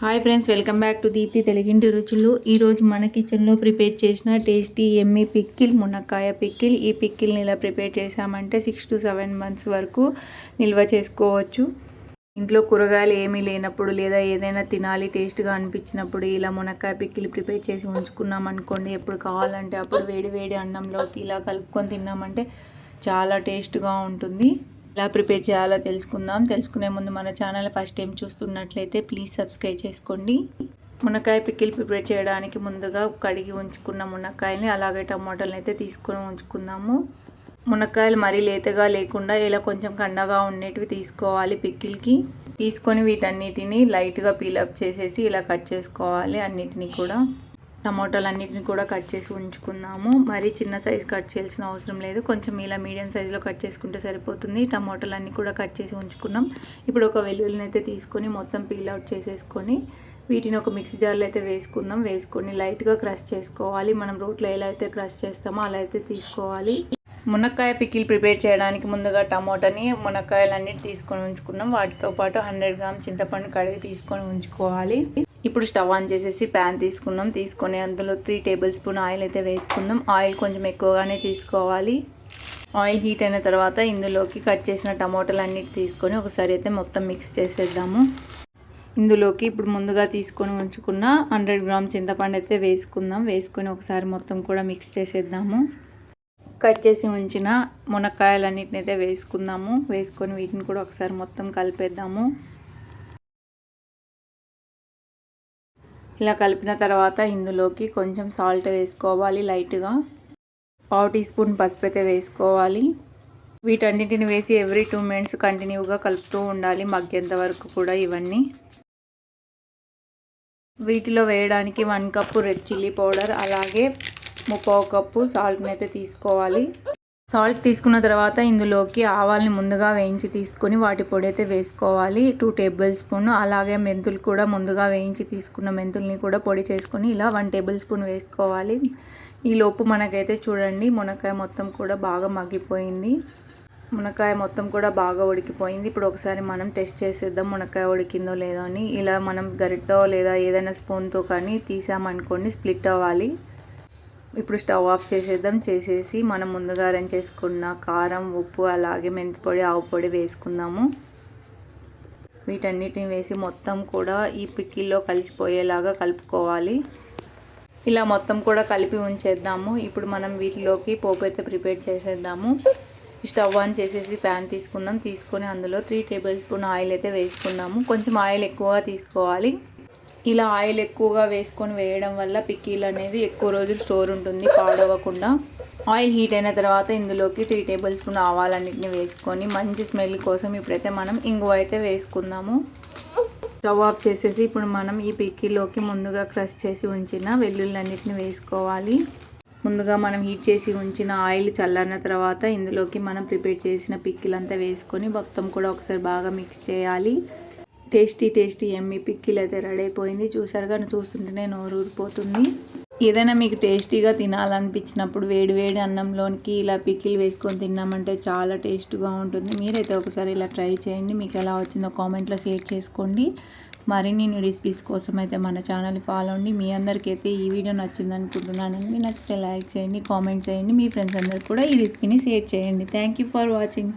Hi friends welcome back to Deepti తెలుగింటి రుచులు. ఈరోజు మన కిచెన్లో ప్రిపేర్ చేసిన టేస్టీ ఎమ్మి పిక్కిల్ మునక్కాయ పిక్కిల్. ఈ పిక్కిల్ని ఇలా ప్రిపేర్ చేసామంటే సిక్స్ టు సెవెన్ మంత్స్ వరకు నిల్వ చేసుకోవచ్చు. ఇంట్లో కూరగాయలు ఏమీ లేనప్పుడు లేదా ఏదైనా తినాలి టేస్ట్గా అనిపించినప్పుడు ఇలా మునక్కాయ పిక్కిల్ ప్రిపేర్ చేసి ఉంచుకున్నాం అనుకోండి. ఎప్పుడు కావాలంటే అప్పుడు వేడి వేడి అన్నంలోకి ఇలా కలుపుకొని తిన్నామంటే చాలా టేస్ట్గా ఉంటుంది. ఎలా ప్రిపేర్ చేయాలో తెలుసుకుందాం. తెలుసుకునే ముందు మన ఛానల్ ఫస్ట్ టైం చూస్తున్నట్లయితే ప్లీజ్ సబ్స్క్రైబ్ చేసుకోండి. మునక్కాయ పిక్కిల్ ప్రిపేర్ చేయడానికి ముందుగా కడిగి ఉంచుకున్న మునక్కాయని అలాగే టమాటాలను అయితే తీసుకొని ఉంచుకుందాము. మునక్కాయలు మరీ లేతగా లేకుండా ఇలా కొంచెం కండగా ఉండేటివి తీసుకోవాలి పిక్కిల్కి. తీసుకొని వీటన్నిటిని లైట్గా పీలప్ చేసేసి ఇలా కట్ చేసుకోవాలి అన్నిటిని కూడా. టమాటాలు అన్నిటిని కూడా కట్ చేసి ఉంచుకుందాము. మరీ చిన్న సైజ్ కట్ చేయాల్సిన అవసరం లేదు. కొంచెం ఇలా మీడియం సైజులో కట్ చేసుకుంటే సరిపోతుంది. టమాటాలు అన్నీ కూడా కట్ చేసి ఉంచుకున్నాం. ఇప్పుడు ఒక వెల్లుల్లిని అయితే తీసుకొని మొత్తం పీల్ అవుట్ చేసేసుకొని వీటిని ఒక మిక్సీ జార్లో అయితే వేసుకుందాం. వేసుకొని లైట్గా క్రష్ చేసుకోవాలి. మనం రోట్లో ఎలా అయితే క్రష్ చేస్తామో అలా అయితే తీసుకోవాలి. మునక్కాయ పికిల్ ప్రిపేర్ చేయడానికి ముందుగా టమోటాని మునక్కాయలన్నిటి తీసుకొని ఉంచుకున్నాం. వాటితో పాటు హండ్రెడ్ గ్రామ్ చింతపండు కడిగి తీసుకొని ఉంచుకోవాలి. ఇప్పుడు స్టవ్ ఆన్ చేసేసి ప్యాన్ తీసుకున్నాం తీసుకొని అందులో త్రీ టేబుల్ స్పూన్ ఆయిల్ అయితే వేసుకుందాం. ఆయిల్ కొంచెం ఎక్కువగానే తీసుకోవాలి. ఆయిల్ హీట్ అయిన తర్వాత ఇందులోకి కట్ చేసిన టమోటాలు అన్నిటి తీసుకొని ఒకసారి అయితే మొత్తం మిక్స్ చేసేద్దాము. ఇందులోకి ఇప్పుడు ముందుగా తీసుకొని ఉంచుకున్న హండ్రెడ్ గ్రామ్ చింతపండు అయితే వేసుకుందాం. వేసుకొని ఒకసారి మొత్తం కూడా మిక్స్ చేసేద్దాము. కట్ చేసి ఉంచిన మునక్కాయలన్నిటిని అయితే వేసుకుందాము. వేసుకొని వీటిని కూడా ఒకసారి మొత్తం కలిపేద్దాము. ఇలా కలిపిన తర్వాత ఇందులోకి కొంచెం సాల్ట్ వేసుకోవాలి లైట్గా. పావు టీ స్పూన్ పసుపు అయితే వేసుకోవాలి. వీటన్నిటిని వేసి ఎవ్రీ టూ మినిట్స్ కంటిన్యూగా కలుపుతూ ఉండాలి మగ్గేంత వరకు కూడా ఇవన్నీ. వీటిలో వేయడానికి one cup red chilli powder అలాగే ముప్పో కప్పు సాల్ట్ని అయితే తీసుకోవాలి. సాల్ట్ తీసుకున్న తర్వాత ఇందులోకి ఆవాల్ని ముందుగా వేయించి తీసుకొని వాటి పొడి అయితే వేసుకోవాలి. టూ టేబుల్ స్పూన్ అలాగే మెంతులు కూడా ముందుగా వేయించి తీసుకున్న మెంతుల్ని కూడా పొడి చేసుకొని ఇలా వన్ టేబుల్ స్పూన్ వేసుకోవాలి. ఈ లోపు మనకైతే చూడండి మునక్కాయ మొత్తం కూడా బాగా మగ్గిపోయింది. మునక్కాయ మొత్తం కూడా బాగా ఉడికిపోయింది. ఇప్పుడు ఒకసారి మనం టెస్ట్ చేసేద్దాం మునక్కాయ ఉడికిందో లేదో అని. ఇలా మనం గరిటతో లేదా ఏదైనా స్పూన్తో కానీ తీసామనుకోండి స్ప్లిట్ అవ్వాలి. ఇప్పుడు స్టవ్ ఆఫ్ చేసేద్దాం. చేసేసి మనం ముందుగా అరేంజ్ చేసుకున్న కారం ఉప్పు అలాగే మెంతిపొడి ఆవు పొడి వేసుకుందాము. వీటన్నిటిని వేసి మొత్తం కూడా ఈ పిక్కిల్లో కలిసిపోయేలాగా కలుపుకోవాలి. ఇలా మొత్తం కూడా కలిపి ఉంచేద్దాము. ఇప్పుడు మనం వీటిలోకి పోపు అయితే ప్రిపేర్ చేసేద్దాము. స్టవ్ ఆన్ చేసేసి ప్యాన్ తీసుకుందాం. తీసుకొని అందులో త్రీ టేబుల్ స్పూన్ ఆయిల్ అయితే వేసుకుందాము. కొంచెం ఆయిల్ ఎక్కువగా తీసుకోవాలి. ఇలా ఆయిల్ ఎక్కువగా వేసుకొని వేయడం వల్ల పిక్కీలు అనేది ఎక్కువ రోజులు స్టోర్ ఉంటుంది పాడవకుండా. ఆయిల్ హీట్ అయిన తర్వాత ఇందులోకి త్రీ టేబుల్ స్పూన్ ఆవాలన్నింటిని వేసుకొని మంచి స్మెల్ కోసం ఇప్పుడైతే మనం ఇంగువ అయితే వేసుకుందాము. స్టవ్ ఆఫ్ చేసేసి ఇప్పుడు మనం ఈ పిక్కీలోకి ముందుగా క్రష్ చేసి ఉంచిన వెల్లుల్లి వేసుకోవాలి. ముందుగా మనం హీట్ చేసి ఉంచిన ఆయిల్ చల్లన్న తర్వాత ఇందులోకి మనం ప్రిపేర్ చేసిన పిక్కిలంతా వేసుకొని మొత్తం కూడా ఒకసారి బాగా మిక్స్ చేయాలి. టేస్టీ టేస్టీ ఎమ్మి పిక్కిల్ అయితే రెడీ అయిపోయింది చూసారు కానీ చూస్తుంటేనే నోరు ఊరిపోతుంది. ఏదైనా మీకు టేస్టీగా తినాలనిపించినప్పుడు వేడి వేడి అన్నంలోనికి ఇలా పిక్కిల్ వేసుకొని తిన్నామంటే చాలా టేస్ట్గా ఉంటుంది. మీరైతే ఒకసారి ఇలా ట్రై చేయండి. మీకు ఎలా వచ్చిందో కామెంట్లో షేర్ చేసుకోండి. మరిన్ని రెసిపీస్ కోసం అయితే మన ఛానల్ ఫాలో అండి మీ అందరికీ అయితే ఈ వీడియో నచ్చింది అనుకుంటున్నానండి నచ్చితే లైక్ చేయండి కామెంట్ చేయండి. మీ ఫ్రెండ్స్ అందరికి కూడా ఈ రెసిపీని షేర్ చేయండి. Thank for watching.